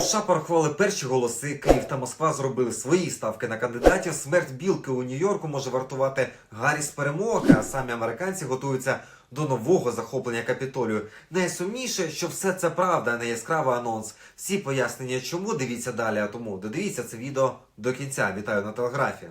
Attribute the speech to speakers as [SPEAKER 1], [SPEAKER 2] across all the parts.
[SPEAKER 1] США порахували перші голоси. Київ та Москва зробили свої ставки на кандидатів. Смерть білки у Нью-Йорку може вартувати Гарріс перемоги, а самі американці готуються до нового захоплення капітолію. Найсумніше, що все це правда, а не яскравий анонс. Всі пояснення, чому дивіться далі. А тому додивіться це відео до кінця. Вітаю на телеграфі.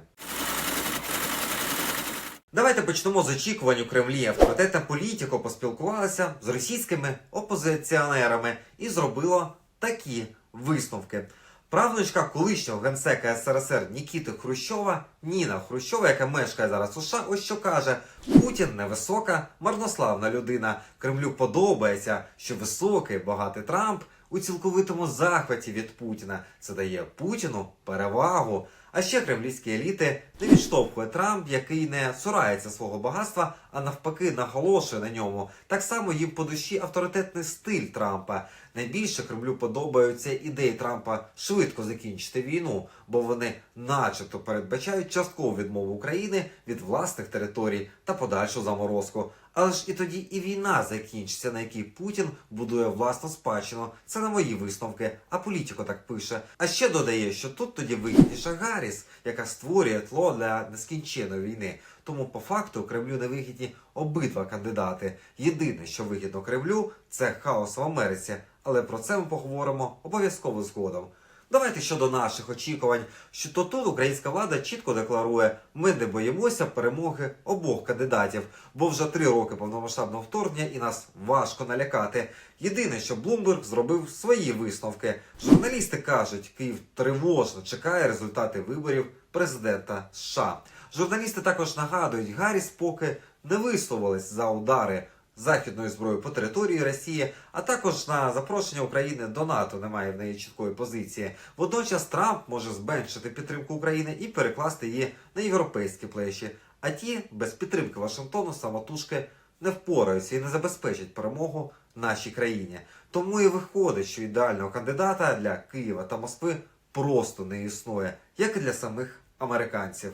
[SPEAKER 1] Давайте почнемо з очікувань у Кремлі. Авторитетна політико поспілкувалася з російськими опозиціонерами і зробило такі висновки. Правнучка колишнього генсека СРСР Нікіти Хрущова Ніна Хрущова, яка мешкає зараз у США, ось що каже: Путін невисока, марнославна людина. Кремлю подобається, що високий, багатий Трамп у цілковитому захваті від Путіна. Це дає Путіну перевагу. А ще кремлівські еліти не відштовхує Трамп, який не цурається свого багатства, а навпаки наголошує на ньому. Так само їм по душі авторитетний стиль Трампа. Найбільше Кремлю подобаються ідеї Трампа швидко закінчити війну, бо вони, начебто, передбачають часткову відмову України від власних територій та подальшу заморозку. Але ж і тоді і війна закінчиться, на якій Путін будує власну спадщину. Це на мої висновки. А політико так пише. А ще додає, що тут тоді вигідніша Гарріс, яка створює тло для нескінченої війни. Тому по факту Кремлю не вигідні обидва кандидати. Єдине, що вигідно Кремлю, це хаос в Америці. Але про це ми поговоримо обов'язково згодом. Давайте щодо наших очікувань, що тут українська влада чітко декларує, ми не боїмося перемоги обох кандидатів, бо вже три роки повномасштабного вторгнення і нас важко налякати. Єдине, що Блумберг зробив свої висновки. Журналісти кажуть, Київ тривожно чекає результати виборів президента США. Журналісти також нагадують, Гарріс поки не висловились за удари західною зброєю по території Росії, а також на запрошення України до НАТО немає в неї чіткої позиції. Водночас Трамп може зменшити підтримку України і перекласти її на європейські плечі. А ті без підтримки Вашингтону самотужки не впораються і не забезпечать перемогу нашій країні. Тому і виходить, що ідеального кандидата для Києва та Москви просто не існує, як і для самих американців.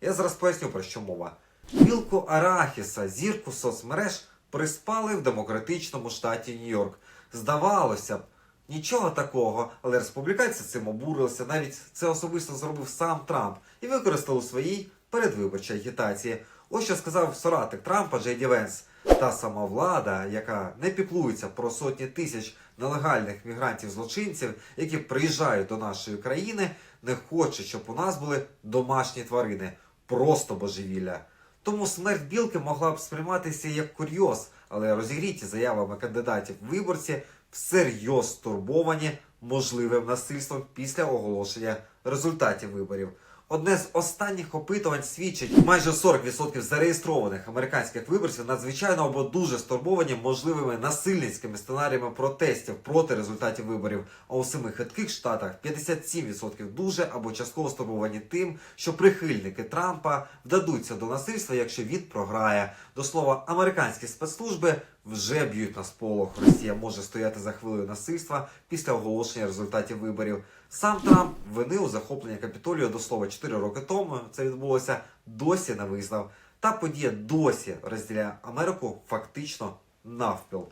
[SPEAKER 1] Я зараз поясню про що мова. Білку Арахіса, зірку соцмереж, приспали в демократичному штаті Нью-Йорк. Здавалося б, нічого такого, але республіканці цим обурилися. Навіть це особисто зробив сам Трамп і використав у своїй передвиборчій агітації. Ось що сказав соратник Трампа Джей Ді Венс. Та сама влада, яка не піклується про сотні тисяч нелегальних мігрантів-злочинців, які приїжджають до нашої країни, не хоче, щоб у нас були домашні тварини. Просто божевілля. Тому смерть білки могла б сприйматися як курйоз, але розігріті заявами кандидатів виборці всерйоз стурбовані можливим насильством після оголошення результатів виборів. Одне з останніх опитувань свідчить, майже 40% зареєстрованих американських виборців надзвичайно або дуже стурбовані можливими насильницькими сценаріями протестів проти результатів виборів. А у семи хитких штатах 57% дуже або частково стурбовані тим, що прихильники Трампа вдадуться до насильства, якщо він програє. До слова, американські спецслужби вже б'ють на сполох. Росія може стояти за хвилею насильства після оголошення результатів виборів. Сам Трамп вини у захоплення капітолію до слова 4 роки тому. Це відбулося досі не визнав. Та подія досі розділяє Америку фактично навпіл.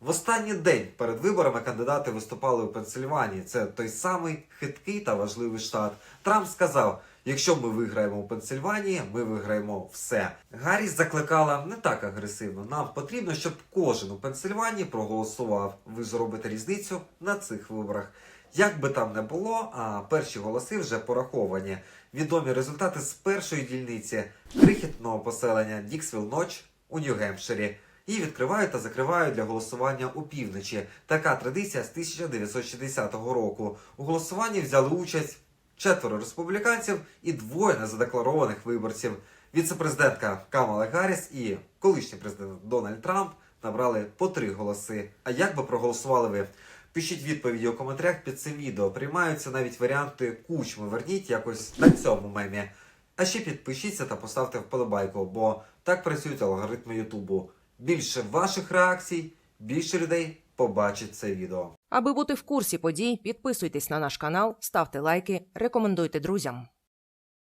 [SPEAKER 1] В останній день перед виборами кандидати виступали у Пенсильванії. Це той самий хиткий та важливий штат. Трамп сказав: якщо ми виграємо у Пенсильванії, ми виграємо все. Гарріс закликала не так агресивно. Нам потрібно, щоб кожен у Пенсильванії проголосував. Ви зробите різницю на цих виборах. Як би там не було, а перші голоси вже пораховані. Відомі результати з першої дільниці крихітного поселення Діксвіл Ноч у Нью-Гемпширі. Її відкривають та закривають для голосування у півночі. Така традиція з 1960 року. У голосуванні взяли участь четверо республіканців і двоє незадекларованих виборців. Віце-президентка Камала Гарріс і колишній президент Дональд Трамп набрали по три голоси. А як би проголосували ви? Пишіть відповіді у коментарях під цим відео. Приймаються навіть варіанти кучми. Верніть якось на цьому мемі. А ще підпишіться та поставте вподобайку, бо так працюють алгоритми Ютубу. Більше ваших реакцій, більше людей побачить це відео.
[SPEAKER 2] Аби бути в курсі подій, підписуйтесь на наш канал, ставте лайки, рекомендуйте друзям.